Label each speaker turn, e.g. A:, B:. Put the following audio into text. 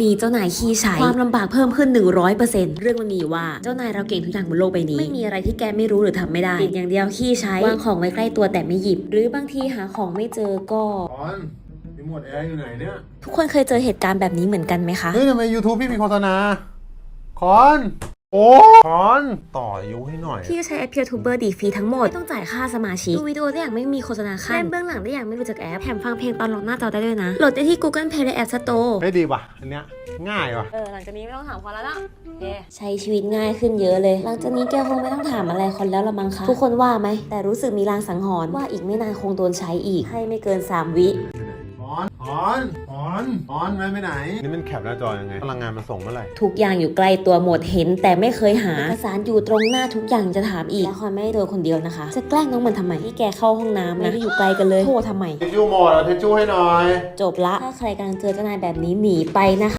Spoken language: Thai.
A: มีเจ้านายขี้ใช้ความลำบากเพิ่มขึ้น 100%เรื่องมันมีอยู่ว่าเจ้านายเราเก่งทุกอย่างบนโลกใบนี้ ไม่มีอะไรที่แกไม่รู้หรือทำไม่ได้ติดอย่างเดียวขี้ใช้วางของไว้ใกล้ตัวแต่ไม่หยิบ หรือบางทีหาของไม่เจอก็
B: คอนรีโมทแอร์อยู่ไหนเนี่ย
A: ทุกคนเคยเจอเหตุการณ์แบบนี้เหมือนกันไหมคะ
B: เฮ้ยทำไม YouTube พี่มีโฆษณาคอน โอ้คอนต่ออายุให้หน่อย
A: พี่ก็ใช้แอป PeerTuber ดีฟรีทั้งหมดไม่ต้องจ่ายค่าสมาชิก ดูวิดีโอได้อย่างไม่มีโฆษณาขั้นเล่นเบื้องหลังได้อย่างไม่รู้จักแอป แถมฟังเพลงตอนลงหน้าจอได้ด้วยนะ โหลดได้ที่ Google Play และ App Store
B: ไม่ดีว่ะ อันเนี้ยง่ายว่ะ
A: เออ หลังจากนี้ไม่ต้องถามคนแล้วล่ะใช้ชีวิตง่ายขึ้นเยอะเลย หลังจากนี้แกคงไม่ต้องถามอะไรคนแล้วละมั้งคะ ทุกคนว่าไหม แต่รู้สึกมีลางสังหรณ์ว่าอีกไม่นานคงโดนใช้อีก ให้ไม่เกิน 3 วิ
B: ค อนคอนคอนคอนไปไปไหน นี่มันแคปหน้าจอยังไง พลังงานมันส่งเมื่อไหร่
A: ทุกอย่างอยู่ใกล้ตัวหมดเห็น แต่ไม่เคยหาเอกสารอยู่ตรงหน้าทุกอย่างจะถามอีกและคอยไม่ได้โดนคนเดียวนะคะ จะแกล้งน้องมันทำไมที่แกเข้าห้องน้ำนะไม่ได้อยู่ไกลกันเลยโทรทำไม
B: ทิชชู่หมดเอาทิชชู่ให้หน่อย
A: จบละ ถ้าใครกำลังเจอเจ้านายแบบนี้หนีไปนะคะ